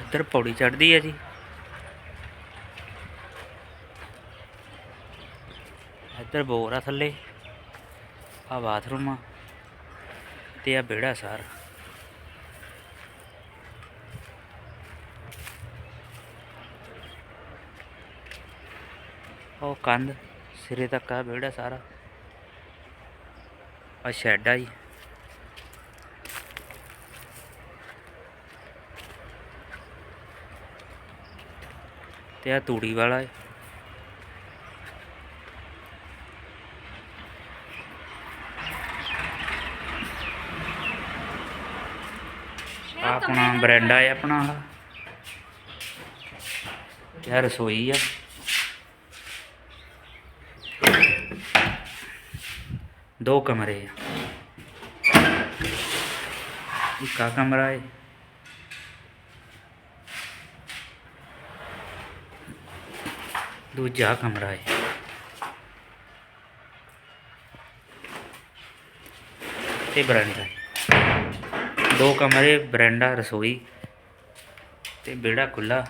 ਇੱਧਰ ਪੌੜੀ ਚੜ੍ਹਦੀ ਹੈ ਜੀ। ਇੱਧਰ ਬੋਰ ਆ ਥੱਲੇ। ਆ ਬਾਥਰੂਮ ਆ ਤੇ ਆ ਵਿਹੜਾ ਸਾਰਾ। ਉਹ ਕੰਧ, ਸਿਰੇ ਤੱਕ ਆ ਵਿਹੜਾ ਸਾਰਾ। ਆ ਸ਼ੈੱਡ ਆ ਜੀ। ਤੇ ਆ ਤੂੜੀ ਵਾਲਾ ਹੈ ਆਪਣਾ ਬਰੈਂਡਾ ਹੈ ਆਪਣਾ ਆਹ। ਰਸੋਈ ਆ। ਦੋ ਕਮਰੇ ਆ। ਇੱਕ ਆ ਕਮਰਾ ਹੈ ਦੂਜਾ ਕਮਰਾ ਹੈ। ਤੇ ਬਰਾਂਡਾ ਦੋ ਕਮਰੇ ਬਰਾਂਡਾ ਰਸੋਈ ਤੇ ਵਿਹੜਾ ਖੁੱਲਾ